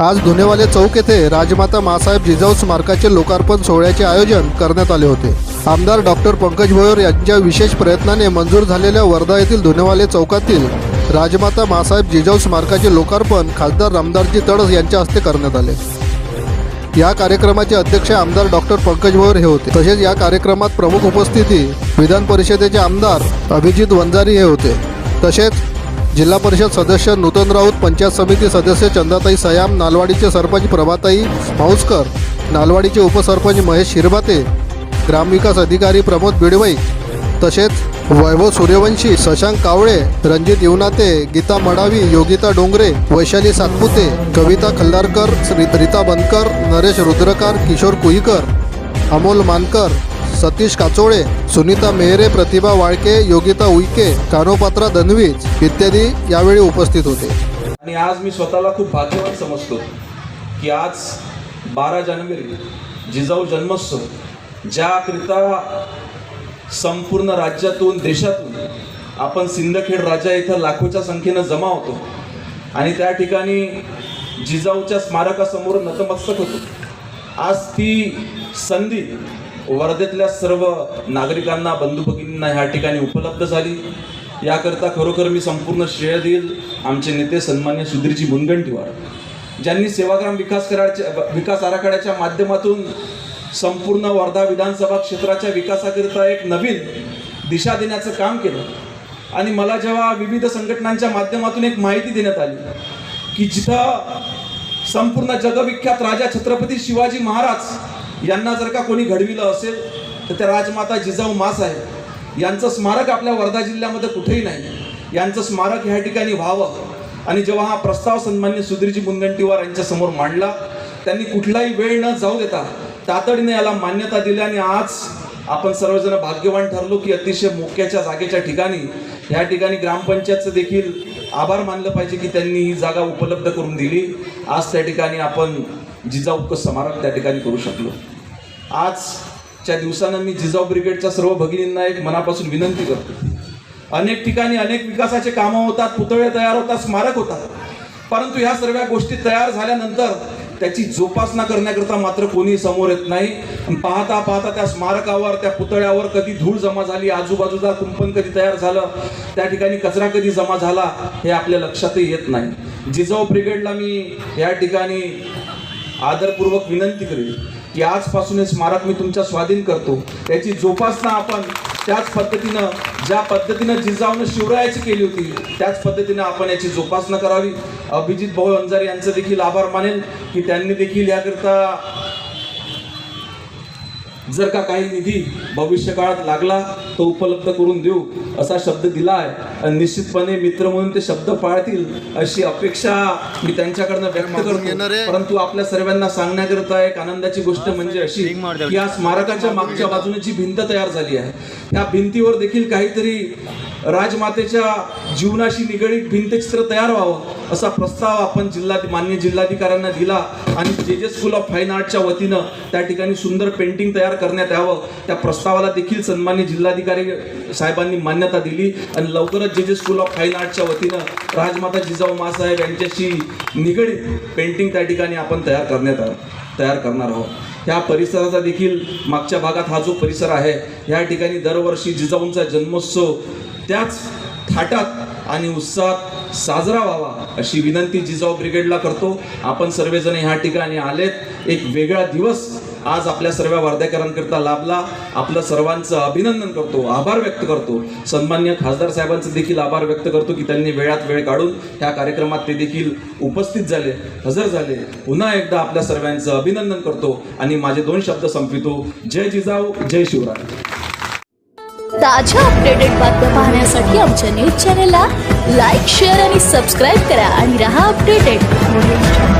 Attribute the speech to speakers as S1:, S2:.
S1: आज धुनेवाले चौक येथे राजमाता मासाहेब जिजाऊ स्मारकाचे लोकार्पण सोहळ्याचे आयोजन करण्यात आले होते. आमदार डॉक्टर पंकज भोयर यांच्या विशेष प्रयत्नाने मंजूर झालेल्या वर्धा येथील धुनेवाले चौकातील राजमाता मासाहेब जिजाऊ स्मारकाचे लोकार्पण खासदार रामदारजी तडस यांच्या हस्ते करण्यात आले. या कार्यक्रमाचे अध्यक्ष आमदार डॉक्टर पंकज भोयर हे होते. तसेच या कार्यक्रमात प्रमुख उपस्थिती विधान परिषदेचे आमदार अभिजित वंजारी हे होते. तसेच जिल्हा परिषद सदस्य नूतन राऊत पंचायत समिती सदस्य चंदाताई सयाम नालवाडीचे सरपंच प्रभाताई माऊसकर नालवाडीचे उपसरपंच महेश शिरभाते ग्रामविकास अधिकारी प्रमोद बिडवई तसेच वैभव सूर्यवंशी शशांक कावळे रणजित येवनाते गीता मडावी योगिता डोंगरे वैशाली सातपुते कविता खल्लारकर श्री- रीता बनकर नरेश रुद्रकार किशोर कुईकर अमोल मानकर सतीश काचोळे सुनीता मेहरे प्रतिभा वाळके योगिता उईके कानोपात्रा दनवीज इत्यादी यावेळी उपस्थित होते.
S2: आणि आज मी स्वतःला खूप भाग्यवान समजतो की आज बारा जानेवारी जिजाऊ जन्मोत्सव ज्याकरिता संपूर्ण राज्यातून देशातून आपण सिंदखेड राजा इथं लाखोच्या संख्येनं जमा होतो. आणि त्या ठिकाणी जिजाऊच्या स्मारकासमोर नतमस्तक होतो. आज ती संधी वर्धेतल्या सर्व नागरिकांना बंधू भगिनींना ह्या ठिकाणी उपलब्ध झाली. याकरता खरोखर मी संपूर्ण श्रेय देईल आमचे नेते सन्मान्य सुधीरजी मुनगंटीवार. ज्यांनी सेवाग्राम विकास कराच्या विकास आराखड्याच्या माध्यमातून संपूर्ण वर्धा विधानसभा क्षेत्राच्या विकासाकरिता एक नवीन दिशा देण्याचं काम केलं. आणि मला जेव्हा विविध संघटनांच्या माध्यमातून एक माहिती देण्यात आली की जिथं संपूर्ण जगविख्यात राजा छत्रपती शिवाजी महाराज यांना जर का कोणी घडविलं असेल तर त्या राजमाता जिजाऊ मास आहे यांचं स्मारक आपल्या वर्धा जिल्ह्यामध्ये कुठेही नाही. यांचं स्मारक ह्या ठिकाणी व्हावं. आणि जेव्हा हा प्रस्ताव सन्मान्य सुधीरजी मुनगंटीवार यांच्या समोर मांडला त्यांनी कुठलाही वेळ न जाऊ देता तातडीने याला मान्यता दिली आणि आज आपण सर्वजण भाग्यवान ठरलो की अतिशय मोक्याच्या जागेच्या ठिकाणी ह्या ठिकाणी ग्रामपंचायतचं देखील आभार मानलं पाहिजे की त्यांनी ही जागा उपलब्ध करून दिली. आज त्या ठिकाणी आपण जिजाऊ स्मारक त्या ठिकाणी करू शकलो. आजच्या दिवसानं मी जिजाऊ ब्रिगेडच्या सर्व भगिनींना एक मनापासून विनंती करतो. अनेक ठिकाणी अनेक विकासाचे कामं होतात पुतळे तयार होतात स्मारक होतात. परंतु ह्या सर्व गोष्टी तयार झाल्यानंतर त्याची जोपासना करण्याकरता मात्र कोणी समोर येत नाही. पाहता पाहता त्या स्मारकावर त्या पुतळ्यावर कधी धूळ जमा झाली आजूबाजूचा कुंपण कधी तयार झालं त्या ठिकाणी कचरा कधी जमा झाला हे आपल्या लक्षातही येत नाही. जिजाऊ ब्रिगेडला मी या ठिकाणी आदरपूर्वक विनंती करेल की आजपासून हे स्मारक मी तुमच्या स्वाधीन करतो. त्याची जोपासना आपण त्याच पद्धतीनं ज्या पद्धतीनं जिजाऊनं शिवरायाची केली होती त्याच पद्धतीनं आपण याची जोपासना करावी. अभिजित भाऊ अंजारी यांचं देखील आभार मानेल की त्यांनी देखील याकरिता जर का काही निधी भविष्य काळात लागला तो उपलब्ध करून देऊ असा शब्द दिला आहे. निश्चितपणे मित्र म्हणून ते शब्द पाळतील अशी अपेक्षा मी त्यांच्याकडनं व्यक्त करतो. परंतु आपल्या सर्वांना सांगण्याकरता एक आनंदाची गोष्ट म्हणजे अशी की या स्मारकाच्या मागच्या बाजूने जी भिंत तयार झाली आहे त्या भिंतीवर देखील काहीतरी राजमातेच्या जीवनाशी निगडीत भिंतचित्र तयार व्हावं असा प्रस्ताव आपण जिल्हा मान्य जिल्हाधिकाऱ्यांना दिला आणि जे जे स्कूल ऑफ फाईन आर्टच्या वतीनं त्या ठिकाणी सुंदर पेंटिंग तयार करण्यात यावं त्या प्रस्तावाला देखील सन्मान्य जिल्हाधिकारी साहेबांनी मान्यता दिली आणि लवकरच जे जे स्कूल ऑफ फाईन आर्टच्या वतीनं राजमाता जिजाऊ मासाहेब यांच्याशी निगडीत पेंटिंग त्या ठिकाणी आपण तयार करण्यात आ- तयार करणार आहोत. ह्या परिसराचा देखील मागच्या भागात हा जो परिसर आहे ह्या ठिकाणी दरवर्षी जिजाऊंचा जन्मोत्सव त्याच थाटात आणि उत्साहात साजरा व्हावा अशी विनंती जिजाऊ ब्रिगेडला करतो. आपण सर्वजण ह्या ठिकाणी आलेत. एक वेगळा दिवस आज आपल्या सर्व वर्धेकरांकरता लाभला. आपलं सर्वांचं अभिनंदन करतो आभार व्यक्त करतो. सन्मान्य खासदार साहेबांचं देखील आभार व्यक्त करतो की त्यांनी वेळात वेळ काढून ह्या कार्यक्रमात ते देखील उपस्थित झाले हजर झाले. पुन्हा एकदा आपल्या सर्वांचं अभिनंदन करतो. आणि माझे दोन शब्द संपितो जय जिजाऊ जय शिवराय.
S3: ताज्या अपडेटेड बातम्या पाहण्यासाठी आमच्या न्यूज चॅनलला लाईक शेअर आणि सबस्क्राईब करा आणि रहा अपडेटेड